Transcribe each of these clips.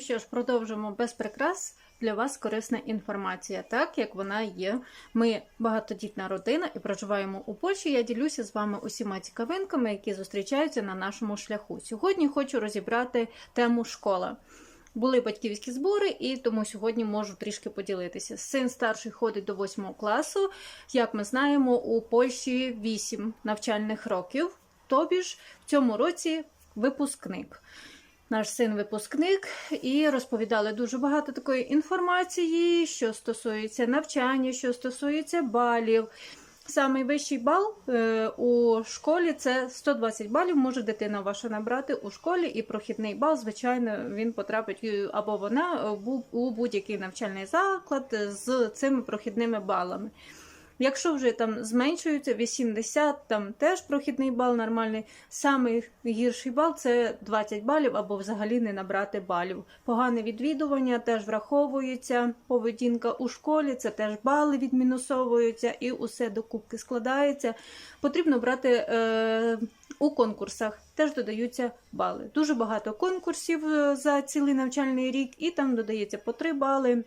що ж, продовжимо без прикрас. Для вас корисна інформація, так як вона є. Ми багатодітна родина і проживаємо у Польщі. Я ділюся з вами усіма цікавинками, які зустрічаються на нашому шляху. Сьогодні хочу розібрати тему школа. Були батьківські збори, і тому сьогодні можу трішки поділитися. Син старший ходить до 8 класу. Як ми знаємо, у Польщі 8 навчальних років. Тобі ж в цьому році випускник. Наш син випускник, і розповідали дуже багато такої інформації, що стосується навчання, що стосується балів. Самий вищий бал е, у школі це 120 балів. Може дитина ваша набрати у школі, і прохідний бал, звичайно, він потрапить е, або вона у будь-який навчальний заклад з цими прохідними балами. Якщо вже там зменшується 80, там теж прохідний бал нормальний. Самий гірший бал це 20 балів або взагалі не набрати балів. Погане відвідування теж враховується. Поведінка у школі це теж бали відмінусовуються і усе докупки складається. Потрібно брати е, у конкурсах. Теж додаються бали. Дуже багато конкурсів е, за цілий навчальний рік, і там додається по 3 бали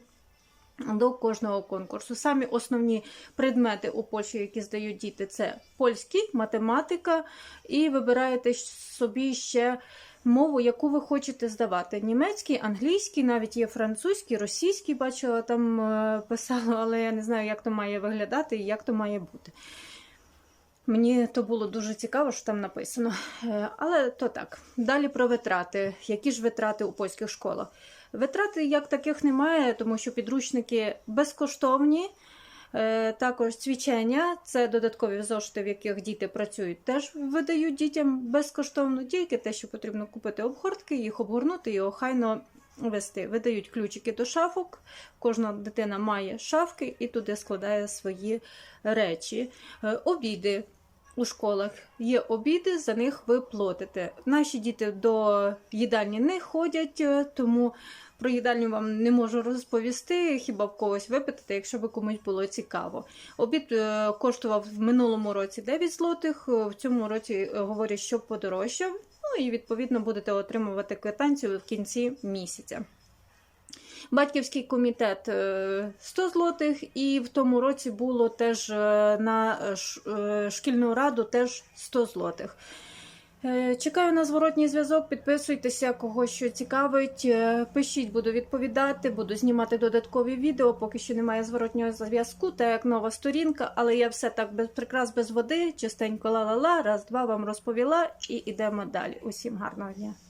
до кожного конкурсу. Самі основні предмети у Польщі, які здають діти, це польський, математика, і вибираєте собі ще мову, яку ви хочете здавати. Німецький, англійський, навіть є французький, російський, бачила, там е, писала, але я не знаю, як то має виглядати і як то має бути. Мені то було дуже цікаво, що там написано. Е, Але то так. Далі про витрати. Які ж витрати у польських школах? Витрати як таких немає, тому що підручники безкоштовні. Е, Також цвічення це додаткові зошити, в яких діти працюють, теж видають дітям безкоштовно, тільки те, що потрібно купити обгортки, їх обгорнути і охайно вести. Видають ключики до шафок. Кожна дитина має шафки і туди складає свої речі. Е, Обіди у школах є обіди, за них ви платите. Наші діти до їдальні не ходять, е, тому про їдальню вам не можу розповісти, хіба в когось випитати, якщо би комусь було цікаво. Обід е, коштував в минулому році 9 злотих, е, в цьому році е, говорять, що подорожчав. Ну і відповідно будете отримувати квитанцію в кінці місяця. Батьківський комітет е, 100 злотих, і в тому році було теж на шкільну раду теж 100 злотих. Е, Чекаю на зворотній зв'язок. Підписуйтеся, кого що цікавить. Е, Пишіть, буду відповідати, буду знімати додаткові відео. Поки що немає зворотнього зв'язку, так як нова сторінка, але я все так без прикрас без води, чистенько ла-ла-ла, раз, два вам розповіла і йдемо далі. Усім гарного дня.